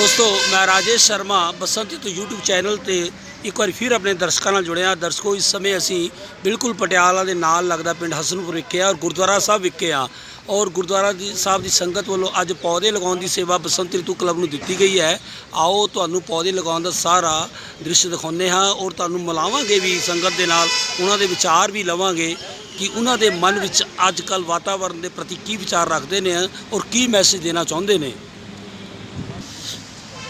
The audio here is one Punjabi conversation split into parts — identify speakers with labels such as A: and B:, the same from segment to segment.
A: ਦੋਸਤੋ, ਮੈਂ ਰਾਜੇਸ਼ ਸ਼ਰਮਾ ਬਸੰਤ ਤੋਂ YouTube ਚੈਨਲ ਤੇ ਇੱਕ ਵਾਰੀ ਫਿਰ ਆਪਣੇ ਦਰਸ਼ਕਾਂ ਨਾਲ ਜੁੜਿਆ। ਦਰਸ਼ਕੋ, ਇਸ ਸਮੇਂ ਅਸੀਂ ਬਿਲਕੁਲ ਪਟਿਆਲਾ ਦੇ ਨਾਲ ਲੱਗਦਾ ਪਿੰਡ ਹਸਨਪੁਰ ਵਿਖੇ ਆ ਔਰ ਗੁਰਦੁਆਰਾ ਸਾਹਿਬ ਵਿਖੇ ਆ। ਔਰ ਗੁਰਦੁਆਰਾ ਦੀ ਸਾਹਿਬ ਦੀ ਸੰਗਤ ਵੱਲੋਂ ਅੱਜ ਪੌਦੇ ਲਗਾਉਣ ਦੀ ਸੇਵਾ ਬਸੰਤ ਰਿਤੂ ਕਲੱਬ ਨੂੰ ਦਿੱਤੀ ਗਈ ਹੈ। ਆਓ, ਤੁਹਾਨੂੰ ਪੌਦੇ ਲਗਾਉਣ ਦਾ ਸਾਰਾ ਦ੍ਰਿਸ਼ ਦਿਖਾਉਂਦੇ ਹਾਂ ਔਰ ਤੁਹਾਨੂੰ ਮਿਲਾਵਾਂਗੇ ਵੀ ਸੰਗਤ ਦੇ ਨਾਲ, ਉਹਨਾਂ ਦੇ ਵਿਚਾਰ ਵੀ ਲਵਾਂਗੇ ਕਿ ਉਹਨਾਂ ਦੇ ਮਨ ਵਿੱਚ ਅੱਜ ਕੱਲ ਵਾਤਾਵਰਣ ਦੇ ਪ੍ਰਤੀ ਕੀ ਵਿਚਾਰ ਰੱਖਦੇ ਨੇ ਔਰ ਕੀ ਮੈਸੇਜ ਦੇਣਾ ਚਾਹੁੰਦੇ ਨੇ।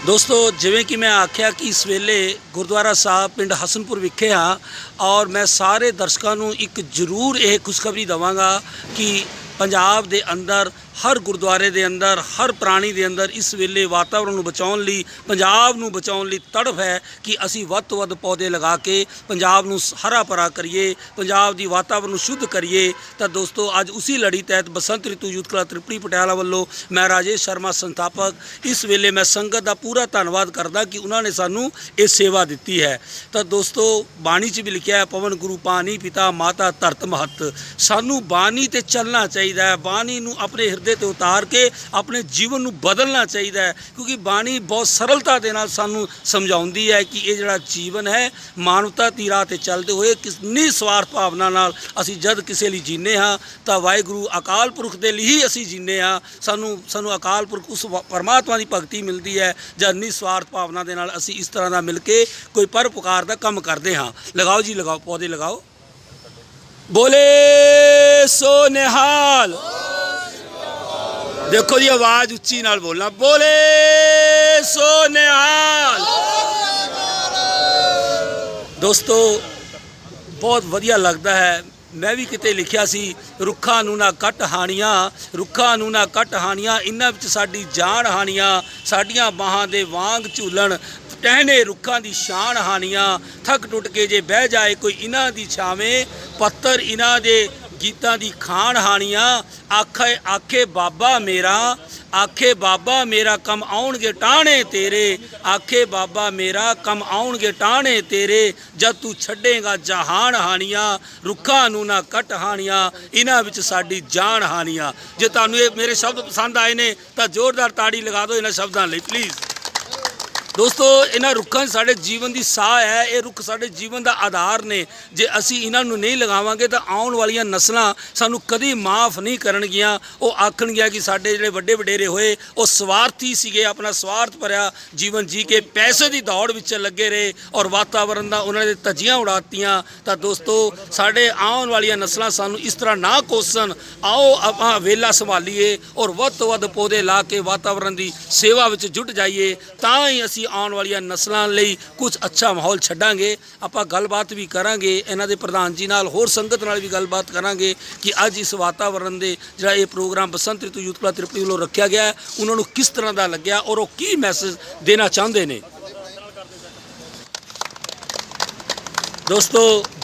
A: ਦੋਸਤੋ, ਜਿਵੇਂ ਕਿ ਮੈਂ ਆਖਿਆ ਕਿ ਇਸ ਵੇਲੇ ਗੁਰਦੁਆਰਾ ਸਾਹਿਬ ਪਿੰਡ ਹਸਨਪੁਰ ਵਿਖੇ ਹਾਂ ਔਰ ਮੈਂ ਸਾਰੇ ਦਰਸ਼ਕਾਂ ਨੂੰ ਇੱਕ ਜ਼ਰੂਰ ਇਹ ਖੁਸ਼ਖਬਰੀ ਦਵਾਂਗਾ ਕਿ ਪੰਜਾਬ ਦੇ ਅੰਦਰ ਹਰ ਗੁਰਦੁਆਰੇ ਦੇ ਅੰਦਰ, ਹਰ ਪ੍ਰਾਣੀ ਦੇ ਅੰਦਰ ਇਸ ਵੇਲੇ ਵਾਤਾਵਰਣ ਨੂੰ ਬਚਾਉਣ ਲਈ, ਪੰਜਾਬ ਨੂੰ ਬਚਾਉਣ ਲਈ ਤੜਫ ਹੈ ਕਿ ਅਸੀਂ ਵੱਧ ਤੋਂ ਵੱਧ ਪੌਦੇ ਲਗਾ ਕੇ ਪੰਜਾਬ ਨੂੰ ਹਰਾ ਭਰਾ ਕਰੀਏ, ਪੰਜਾਬ ਦੀ ਵਾਤਾਵਰਣ ਨੂੰ ਸ਼ੁੱਧ ਕਰੀਏ। ਤਾਂ ਦੋਸਤੋ, ਅੱਜ ਉਸੇ ਲੜੀ ਤਹਿਤ ਬਸੰਤ ਰਿਤੂ ਯੂਥ ਕਲਾ ਤ੍ਰਿਪੜੀ ਪਟਿਆਲਾ ਵੱਲੋਂ ਮੈਂ ਰਾਜੇਸ਼ ਸ਼ਰਮਾ ਸੰਸਥਾਪਕ, ਇਸ ਵੇਲੇ ਮੈਂ ਸੰਗਤ ਦਾ ਪੂਰਾ ਧੰਨਵਾਦ ਕਰਦਾ ਕਿ ਉਹਨਾਂ ਨੇ ਸਾਨੂੰ ਇਹ ਸੇਵਾ ਦਿੱਤੀ ਹੈ। ਤਾਂ ਦੋਸਤੋ, ਬਾਣੀ 'ਚ ਵੀ ਲਿਖਿਆ ਹੈ, ਪਵਨ ਗੁਰੂ ਪਾਣੀ ਪਿਤਾ ਮਾਤਾ ਧਰਤ ਮਹਤ। ਸਾਨੂੰ ਬਾਣੀ ਤੇ ਚੱਲਣਾ ਚਾਹੀਦਾ ਹੈ, ਬਾਣੀ ਨੂੰ ਆਪਣੇ ਹਿਰਦੇ ਤੇ ਉਤਾਰ ਕੇ ਆਪਣੇ ਜੀਵਨ ਨੂੰ ਬਦਲਣਾ ਚਾਹੀਦਾ ਹੈ, ਕਿਉਂਕਿ ਬਾਣੀ ਬਹੁਤ ਸਰਲਤਾ ਦੇ ਨਾਲ ਸਾਨੂੰ ਸਮਝਾਉਂਦੀ ਹੈ ਕਿ ਇਹ ਜਿਹੜਾ ਜੀਵਨ ਹੈ, ਮਾਨਵਤਾ ਦੀ ਰਾਹ ਤੇ ਚੱਲਦੇ ਹੋਏ ਕਿੰਨੀ ਸਵਾਰਥ ਭਾਵਨਾ ਨਾਲ ਅਸੀਂ ਜਦ ਕਿਸੇ ਲਈ ਜੀਨੇ ਹਾਂ, ਤਾਂ ਵਾਹਿਗੁਰੂ ਅਕਾਲ ਪੁਰਖ ਦੇ ਲਈ ਹੀ ਅਸੀਂ ਜੀਨੇ ਹਾਂ। ਸਾਨੂੰ ਸਾਨੂੰ ਅਕਾਲ ਪੁਰਖ ਉਸ ਪਰਮਾਤਮਾ ਦੀ ਭਗਤੀ ਮਿਲਦੀ ਹੈ ਜਦ ਨਿਸਵਾਰਥ ਭਾਵਨਾ ਦੇ ਨਾਲ ਅਸੀਂ ਇਸ ਤਰ੍ਹਾਂ ਦਾ ਮਿਲ ਕੇ ਕੋਈ ਪਰਉਪਕਾਰ ਦਾ ਕੰਮ ਕਰਦੇ ਹਾਂ। ਲਗਾਓ ਜੀ, ਲਗਾਓ, ਪੌਦੇ ਲਗਾਓ। ਬੋਲੇ ਸੋ ਨਿਹਾਲ। ਦੇਖੋ ਜੀ, ਆਵਾਜ਼ ਉੱਚੀ ਨਾਲ ਬੋਲਣਾ ਬੋਲੇ ਸੋ ਨਿਹਾਲ ਦੋਸਤੋ, ਬਹੁਤ ਵਧੀਆ ਲੱਗਦਾ ਹੈ। ਮੈਂ ਵੀ ਕਿਤੇ ਲਿਖਿਆ ਸੀ, ਰੁੱਖਾਂ ਨੂੰ ਨਾ ਕੱਟ ਹਾਣੀਆਂ, ਰੁੱਖਾਂ ਨੂੰ ਨਾ ਕੱਟ ਹਾਣੀਆਂ, ਇਹਨਾਂ ਵਿੱਚ ਸਾਡੀ ਜਾਨ ਹਾਣੀਆਂ, ਸਾਡੀਆਂ ਬਾਹਾਂ ਦੇ ਵਾਂਗ ਝੂਲਣ ਟਹਿਨੇ ਰੁੱਖਾਂ ਦੀ ਸ਼ਾਨ ਹਾਨੀਆਂ ਥੱਕ ਟੁੱਟ ਕੇ ਜੇ ਬਹਿ ਜਾਏ ਕੋਈ ਇਹਨਾਂ ਦੀ ਛਾਵੇਂ ਪੱਤਰ ਇਹਨਾਂ ਦੇ ਗੀਤਾਂ ਦੀ ਖਾਨ ਹਾਨੀਆਂ ਆਖੇ ਆਖੇ ਬਾਬਾ ਮੇਰਾ, ਆਖੇ ਬਾਬਾ ਮੇਰਾ ਕੰਮ ਆਉਣਗੇ ਟਾਣੇ ਤੇਰੇ, ਆਖੇ ਬਾਬਾ ਮੇਰਾ ਕੰਮ ਆਉਣਗੇ ਟਾਣੇ ਤੇਰੇ, ਜਦ ਤੂੰ ਛੱਡੇਗਾ ਜਹਾਨ ਹਾਨੀਆਂ ਰੁੱਖਾਂ ਨੂੰ ਨਾ ਕੱਟ ਹਾਨੀਆਂ ਇਹਨਾਂ ਵਿੱਚ ਸਾਡੀ ਜਾਨ ਹਾਨੀਆਂ ਜੇ ਤੁਹਾਨੂੰ ਇਹ ਮੇਰੇ ਸ਼ਬਦ ਪਸੰਦ ਆਏ ਨੇ, ਤਾਂ ਜ਼ੋਰਦਾਰ ਤਾੜੀ ਲਗਾ ਦਿਓ ਇਹਨਾਂ ਸ਼ਬਦਾਂ ਲਈ ਪਲੀਜ਼ ਦੋਸਤੋ, ਇਹਨਾਂ ਰੁੱਖਾਂ 'ਚ ਸਾਡੇ ਜੀਵਨ ਦੀ ਸਾਹ ਹੈ, ਇਹ ਰੁੱਖ ਸਾਡੇ ਜੀਵਨ ਦਾ ਆਧਾਰ ਨੇ। ਜੇ ਅਸੀਂ ਇਹਨਾਂ ਨੂੰ ਨਹੀਂ ਲਗਾਵਾਂਗੇ ਤਾਂ ਆਉਣ ਵਾਲੀਆਂ ਨਸਲਾਂ ਸਾਨੂੰ ਕਦੀ ਮਾਫ ਨਹੀਂ ਕਰਨਗੀਆਂ। ਉਹ ਆਖਣਗੀਆਂ ਕਿ ਸਾਡੇ ਜਿਹੜੇ ਵੱਡੇ ਵਡੇਰੇ ਹੋਏ, ਉਹ ਸਵਾਰਥੀ ਸੀਗੇ, ਆਪਣਾ ਸਵਾਰਥ ਭਰਿਆ ਜੀਵਨ ਜੀ ਕੇ ਪੈਸੇ ਦੀ ਦੌੜ ਵਿੱਚ ਲੱਗੇ ਰਹੇ ਔਰ ਵਾਤਾਵਰਣ ਦਾ ਉਹਨਾਂ ਦੇ ਧੱਜੀਆਂ ਉਡਾਤੀਆਂ। ਤਾਂ ਦੋਸਤੋ, ਸਾਡੇ ਆਉਣ ਵਾਲੀਆਂ ਨਸਲਾਂ ਸਾਨੂੰ ਇਸ ਤਰ੍ਹਾਂ ਨਾ ਕੋਸਣ, ਆਓ ਆਪਾਂ ਵੇਲਾ ਸੰਭਾਲੀਏ ਔਰ ਵੱਧ ਤੋਂ ਵੱਧ ਪੌਦੇ ਲਾ ਕੇ ਵਾਤਾਵਰਣ ਦੀ ਸੇਵਾ ਵਿੱਚ ਜੁਟ ਜਾਈਏ। ਤਾਂ ਹੀ ਅਸੀਂ ਆਉਣ ਵਾਲੀਆਂ ਨਸਲਾਂ ਲਈ ਕੁਝ ਅੱਛਾ ਮਾਹੌਲ ਛੱਡਾਂਗੇ। ਆਪਾਂ ਗੱਲਬਾਤ ਵੀ ਕਰਾਂਗੇ ਇਹਨਾਂ ਦੇ ਪ੍ਰਧਾਨ ਜੀ ਨਾਲ ਹੋਰ ਸੰਗਤ ਨਾਲ ਵੀ ਗੱਲਬਾਤ ਕਰਾਂਗੇ ਕਿ ਅੱਜ ਇਸ ਵਾਤਾਵਰਣ ਦੇ ਜਿਹੜਾ ਇਹ program Basant Ritu youth club Tripri ਵੱਲੋਂ ਰੱਖਿਆ ਗਿਆ ਹੈ, ਉਹਨਾਂ ਨੂੰ ਕਿਸ ਤਰ੍ਹਾਂ ਦਾ ਲੱਗਿਆ ਔਰ ਉਹ ਕੀ ਮੈਸੇਜ ਦੇਣਾ ਚਾਹੁੰਦੇ ਨੇ? ਦੋਸਤੋ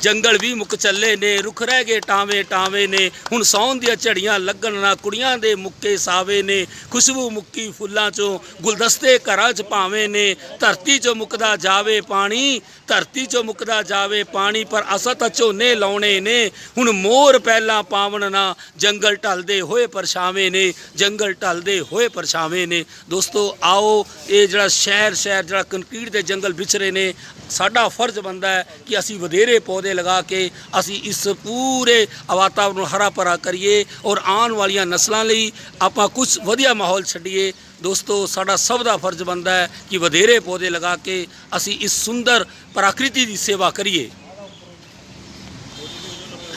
A: ਜੰਗਲ ਵੀ ਮੁੱਕ ਚੱਲੇ ਨੇ, ਰੁੱਖ ਰਹਿ ਗਏ ਟਾਵੇਂ ਟਾਵੇਂ ਨੇ। ਹੁਣ ਸੌਣ ਦੀਆਂ ਝੜੀਆਂ ਲੱਗਣ ਨਾ ਕੁੜੀਆਂ ਦੇ ਮੁੱਕੇ ਸਾਵੇ ਨੇ। ਖੁਸ਼ਬੂ ਮੁੱਕੀ ਫੁੱਲਾਂ ਚੋਂ, ਗੁਲਦਸਤੇ ਘਰਾਂ 'ਚ ਭਾਵੇਂ ਨੇ। ਧਰਤੀ 'ਚੋਂ ਮੁੱਕਦਾ ਜਾਵੇ ਪਾਣੀ, ਧਰਤੀ 'ਚੋਂ ਮੁੱਕਦਾ ਜਾਵੇ ਪਾਣੀ, ਪਰ ਅਸਾਂ ਤਾਂ ਝੋਨੇ ਲਾਉਣੇ ਨੇ। ਹੁਣ ਮੋਰ ਪਹਿਲਾਂ ਪਾਵਣ ਨਾ ਜੰਗਲ ਢਲਦੇ ਹੋਏ ਪਰਛਾਵੇਂ ਨੇ, ਜੰਗਲ ਢਲਦੇ ਹੋਏ ਪਰਛਾਵੇਂ ਨੇ। ਦੋਸਤੋ, ਆਓ, ਇਹ ਜਿਹੜਾ ਸ਼ਹਿਰ ਸ਼ਹਿਰ ਜਿਹੜਾ ਕੰਕਰੀਟ ਦੇ ਜੰਗਲ ਵਿਚਰੇ ਨੇ, ਸਾਡਾ ਫਰਜ਼ ਬਣਦਾ ਹੈ ਕਿ ਅਸੀਂ ਵਧੇਰੇ ਪੌਦੇ ਲਗਾ ਕੇ ਅਸੀਂ ਇਸ ਪੂਰੇ ਵਾਤਾਵਰਨ ਨੂੰ ਹਰਾ ਭਰਾ ਕਰੀਏ ਔਰ ਆਉਣ ਵਾਲੀਆਂ ਨਸਲਾਂ ਲਈ ਆਪਾਂ ਕੁਝ ਵਧੀਆ ਮਾਹੌਲ ਛੱਡੀਏ। ਦੋਸਤੋ, ਸਾਡਾ ਸਭ ਦਾ ਫਰਜ਼ ਬਣਦਾ ਹੈ ਕਿ ਵਧੇਰੇ ਪੌਦੇ ਲਗਾ ਕੇ ਅਸੀਂ ਇਸ ਸੁੰਦਰ ਪ੍ਰਕਿਰਤੀ ਦੀ ਸੇਵਾ ਕਰੀਏ।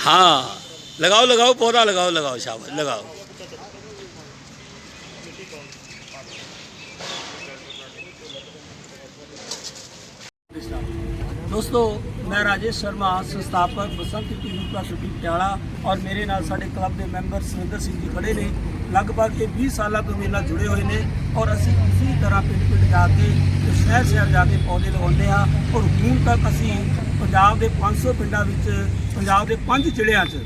A: ਹਾਂ, ਲਗਾਓ ਲਗਾਓ ਪੌਦਾ, ਲਗਾਓ ਲਗਾਓ ਸ਼ਾਬਾਸ਼, ਲਗਾਓ। ਦੋਸਤੋ ਮੈਂ ਰਾਜੇਸ਼ ਸ਼ਰਮਾ, ਸੰਸਥਾਪਕ ਬਸੰਤ ਟੀਵੀ ਪ੍ਰਸਤੀ ਪਟਿਆਲਾ ਔਰ ਮੇਰੇ ਨਾਲ ਸਾਡੇ ਕਲੱਬ ਦੇ ਮੈਂਬਰ ਸੁਰਿੰਦਰ ਸਿੰਘ ਜੀ ਖੜੇ ਨੇ। ਲਗਭਗ ਇਹ 20 ਸਾਲਾਂ ਤੋਂ ਮੇਰੇ ਨਾਲ ਜੁੜੇ ਹੋਏ ਨੇ ਔਰ ਅਸੀਂ ਉਸੇ ਤਰ੍ਹਾਂ ਪਿੰਡ ਪਿੰਡ ਜਾ ਕੇ ਸ਼ਹਿਰ ਸ਼ਹਿਰ ਜਾ ਕੇ ਪੌਦੇ ਲਗਾਉਂਦੇ ਹਾਂ ਔਰ ਹੁਣ ਤੱਕ ਅਸੀਂ ਪੰਜਾਬ ਦੇ 500 ਪਿੰਡਾਂ ਵਿੱਚ, ਪੰਜਾਬ ਦੇ ਪੰਜ ਜ਼ਿਲ੍ਹਿਆਂ 'ਚ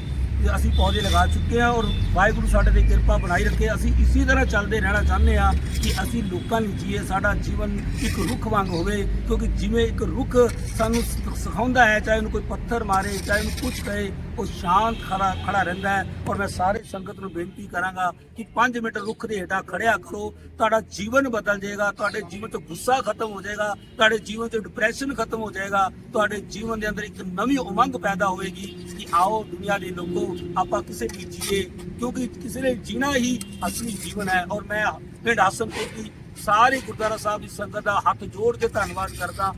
A: ਅਸੀਂ ਪੌਦੇ ਲਗਾ ਚੁੱਕੇ ਹਾਂ ਔਰ ਵਾਹਿਗੁਰੂ ਸਾਡੇ ਦੀ ਕਿਰਪਾ ਬਣਾਈ ਰੱਖੇ। ਅਸੀਂ ਇਸੇ ਤਰ੍ਹਾਂ ਚੱਲਦੇ ਰਹਿਣਾ ਚਾਹੁੰਦੇ ਹਾਂ ਕਿ ਅਸੀਂ ਲੋਕਾਂ ਲਈ ਜੀਏ, ਸਾਡਾ ਜੀਵਨ ਇੱਕ ਰੁੱਖ ਵਾਂਗ ਹੋਵੇ, ਕਿਉਂਕਿ ਜਿਵੇਂ ਇੱਕ ਰੁੱਖ ਸਾਨੂੰ ਸਿਖਾਉਂਦਾ ਹੈ, ਚਾਹੇ ਉਹਨੂੰ ਕੋਈ ਪੱਥਰ ਮਾਰੇ, ਚਾਹੇ ਉਹਨੂੰ ਕੁਝ ਕਹੇ, ਉਹ ਸ਼ਾਂਤ ਖੜਾ ਖੜਾ ਰਹਿੰਦਾ ਹੈ ਔਰ ਮੈਂ ਸਾਰੇ ਸੰਗਤ ਨੂੰ ਬੇਨਤੀ ਕਰਾਂਗਾ ਕਿ 5 ਮਿੰਟ ਰੁੱਖ ਦੇ ਹੇਠਾਂ ਖੜਿਆ ਕਰੋ, ਤੁਹਾਡਾ ਜੀਵਨ ਬਦਲ ਜਾਏਗਾ, ਤੁਹਾਡੇ ਜੀਵਨ ਤੋਂ ਗੁੱਸਾ ਖਤਮ ਹੋ ਜਾਏਗਾ, ਤੁਹਾਡੇ ਜੀਵਨ ਤੋਂ ਡਿਪਰੈਸ਼ਨ ਖਤਮ ਹੋ ਜਾਏਗਾ, ਤੁਹਾਡੇ ਜੀਵਨ ਦੇ ਅੰਦਰ ਇੱਕ ਨਵੀਂ ਉਮੰਗ ਪੈਦਾ ਹੋਏਗੀ ਕਿ ਆਓ ਦੁਨੀਆ ਦੇ ਲੋਕੋ, ਆਪਾਂ ਕਿਸੇ ਵੀ ਜੀਏ, ਕਿਉਂਕਿ ਕਿਸੇ ਨੇ ਜੀਣਾ ਹੀ ਅਸਲੀ ਜੀਵਨ ਹੈ। ਔਰ ਮੈਂ ਪਿੰਡ ਹਸਨਪੁਰ ਦੀ ਸਾਰੇ ਗੁਰਦੁਆਰਾ ਸਾਹਿਬ ਦੀ ਸੰਗਤ ਦਾ ਹੱਥ ਜੋੜ ਕੇ ਧੰਨਵਾਦ ਕਰਦਾ।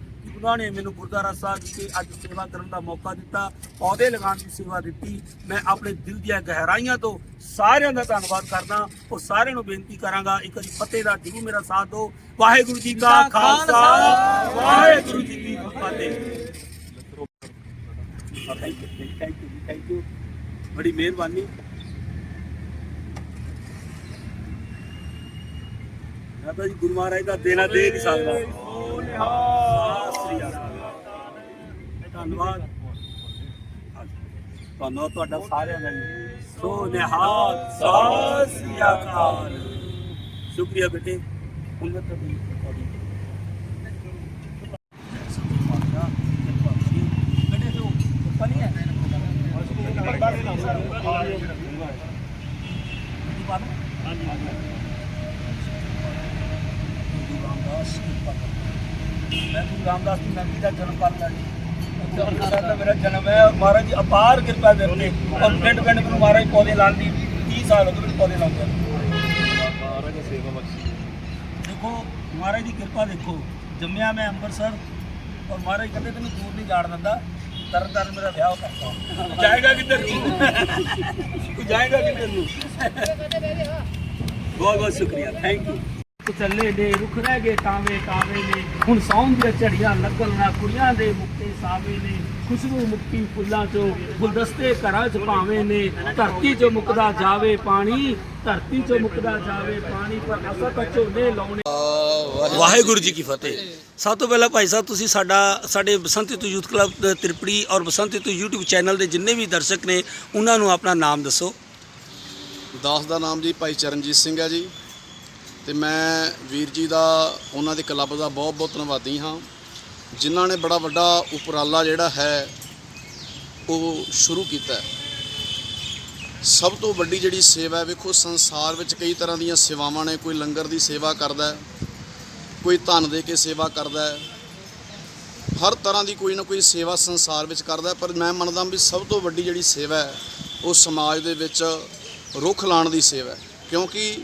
A: ਉਹਨਾਂ ਨੇ ਮੈਨੂੰ ਗੁਰਦੁਆਰਾ ਸਾਹਿਬ ਵਿਖੇ ਅੱਜ ਸੇਵਾ ਕਰਨ ਦਾ ਮੌਕਾ ਦਿੱਤਾ ਪੌਦੇ ਲਗਾਉਣ ਦੀ ਸੇਵਾ ਦਿੱਤੀ। ਮੈਂ ਆਪਣੇ ਦਿਲ ਦੀਆਂ ਗਹਿਰਾਈਆਂ ਤੋਂ ਸਾਰਿਆਂ ਦਾ ਧੰਨਵਾਦ ਕਰਦਾ। ਔਰ ਸਾਰਿਆਂ ਨੂੰ ਬੇਨਤੀ ਕਰਾਂਗਾ ਇੱਕ ਵਾਰੀ ਫਤਿਹ ਦਾ ਜਰੂਰ ਮੇਰਾ ਸਾਥ ਦਿਓ। ਵਾਹਿਗੁਰੂ ਜੀ ਕਾ ਖਾਲਸਾ ਵਾਹਿਗੁਰੂ ਜੀ ਕੀ ਫਤਿਹ। Thank you thank you thank you ਬੜੀ ਮਿਹਰਬਾਨੀ। ਮੈਂ ਤਾਂ ਜੀ ਗੁਰੂ ਮਹਾਰਾਜ ਦਾ ਦੇਣਾ ਦੇ ਨਹੀਂ ਸਕਦਾ। ਸਤਿ ਸ੍ਰੀ ਅਕਾਲ ਧੰਨਵਾਦ ਤੁਹਾਨੂੰ ਤੁਹਾਡਾ ਸਾਰਿਆਂ ਦਾ ਜੀ। ਸੋ ਨਿਹਾਲ ਸ੍ਰੀ ਅਕਾਲ। ਸ਼ੁਕਰੀਆ ਬੇਟੇ। ਉਹਨਾਂ ਦਾ ਵੀ ਤੁਹਾਡੀ ਬੇਟੇ ਜੋ ਪਾਣੀ ਹੈ ਗੁਰੂ ਰਾਮਦਾਸ ਕਿਰਪਾ ਕਰੋ। ਮੈਂ ਗੁਰੂ ਰਾਮਦਾਸ ਦੀ ਨਗਰੀ ਦਾ ਜਨਮ ਪਾਲਣਾ ਜੀ। ਅੰਮ੍ਰਿਤਸਰ ਦਾ ਮੇਰਾ ਜਨਮ ਹੈ। ਔਰ ਮਹਾਰਾਜ ਦੀ ਅਪਾਰ ਕਿਰਪਾ ਹੈ ਮੇਰੇ ਤੇ ਔਰ ਪਿੰਡ ਪਿੰਡ ਮੈਨੂੰ ਮਹਾਰਾਜ ਪੌਦੇ ਲਾਉਣ ਦੀ 30 ਸਾਲ ਹੋ ਗਏ ਮੈਨੂੰ ਪੌਦੇ ਲਾਉਂਦੇ ਦੇਖੋ ਮਹਾਰਾਜ ਦੀ ਕਿਰਪਾ ਦੇਖੋ। ਜੰਮਿਆ ਮੈਂ ਅੰਮ੍ਰਿਤਸਰ ਔਰ ਮਹਾਰਾਜ ਕਹਿੰਦੇ ਤੈਨੂੰ ਦੂਰ ਨਹੀਂ ਜਾਣ ਦਿੰਦਾ। ਤਰਨ ਤਰਨ ਮੇਰਾ ਵਿਆਹ ਹੋ ਕਰਤਾ ਜਾਏਗਾ ਕਿੱਧਰ ਤੂੰ ਜਾਏਗਾ ਕਿੱਧਰ ਨੂੰ? ਬਹੁਤ ਬਹੁਤ ਸ਼ੁਕਰੀਆ। ਥੈਂਕ ਯੂ ਚੱਲੇ ਨੇ ਰੁੱਖ ਰਹਿ ਗਏ ਤਾਵੇਂ ਤਾਵੇਂ ਨੇ। ਹੁਣ ਸੌਣ ਦੀਆਂ ਝੜੀਆਂ ਲੱਗਣ ਨਾ ਕੁੜੀਆਂ ਦੇ ਮੁਕਤੇ ਸਾਵੇ ਨੇ। ਖੁਸ਼ਬੂ ਮੁਕਤੀ ਫੁੱਲਾਂ ਚੋਂ ਗੁਲਦਸਤੇ ਘਰਾਂ ਚ ਭਾਵੇਂ ਨੇ। ਧਰਤੀ ਚੋਂ ਮੁਕਦਾ ਜਾਵੇ ਪਾਣੀ ਧਰਤੀ ਚੋਂ ਮੁਕਦਾ ਜਾਵੇ ਪਾਣੀ ਪਰ ਅਸਾਂ ਤਾਂ ਝੋਨੇ ਲਾਉਣੇ। ਵਾਹਿਗੁਰੂ ਜੀ ਕੀ ਫਤਿਹ। ਸਭ ਤੋਂ ਪਹਿਲਾਂ ਭਾਈ ਸਾਹਿਬ ਤੁਸੀਂ ਸਾਡਾ ਸਾਡੇ ਬਸੰਤ ਰਿਤੂ ਯੂਥ ਕਲੱਬ ਦੇ ਤ੍ਰਿਪੜੀ ਔਰ ਬਸੰਤ ਰਿਤੂ YouTube ਚੈਨਲ ਦੇ ਜਿੰਨੇ ਵੀ ਦਰਸ਼ਕ ਨੇ ਉਹਨਾਂ ਨੂੰ ਆਪਣਾ ਨਾਮ ਦੱਸੋ।
B: ਦਾਸ ਦਾ ਨਾਮ ਜੀ ਭਾਈ ਚਰਨਜੀਤ ਸਿੰਘ ਹੈ ਜੀ। ਤੇ ਮੈਂ ਵੀਰ ਜੀ ਦਾ, ਉਹਨਾਂ ਦੇ ਕਲੱਬ ਦਾ ਬਹੁਤ ਬਹੁਤ ਧੰਨਵਾਦੀ ਹਾਂ। ਜਿਨ੍ਹਾਂ ਨੇ ਬੜਾ ਵੱਡਾ ਉਪਰਾਲਾ ਜਿਹੜਾ ਹੈ, ਉਹ ਸ਼ੁਰੂ ਕੀਤਾ ਸਭ ਤੋਂ ਵੱਡੀ ਜਿਹੜੀ ਸੇਵਾ ਹੈ, ਵੇਖੋ, ਸੰਸਾਰ ਵਿੱਚ ਕਈ ਤਰ੍ਹਾਂ ਦੀਆਂ ਸੇਵਾਵਾਂ ਨੇ। ਕੋਈ ਲੰਗਰ ਦੀ ਸੇਵਾ ਕਰਦਾ ਹੈ, ਕੋਈ ਧਨ ਦੇ ਕੇ ਸੇਵਾ ਕਰਦਾ ਹੈ। ਹਰ ਤਰ੍ਹਾਂ ਦੀ ਕੋਈ ਨਾ ਕੋਈ ਸੇਵਾ ਸੰਸਾਰ ਵਿੱਚ ਕਰਦਾ ਪਰ ਮੈਂ ਮੰਨਦਾ ਵੀ ਸਭ ਤੋਂ ਵੱਡੀ ਜਿਹੜੀ ਸੇਵਾ ਹੈ, ਉਹ ਸਮਾਜ ਦੇ ਵਿੱਚ ਰੁੱਖ ਲਾਉਣ ਦੀ ਸੇਵਾ ਹੈ। ਕਿਉਂਕਿ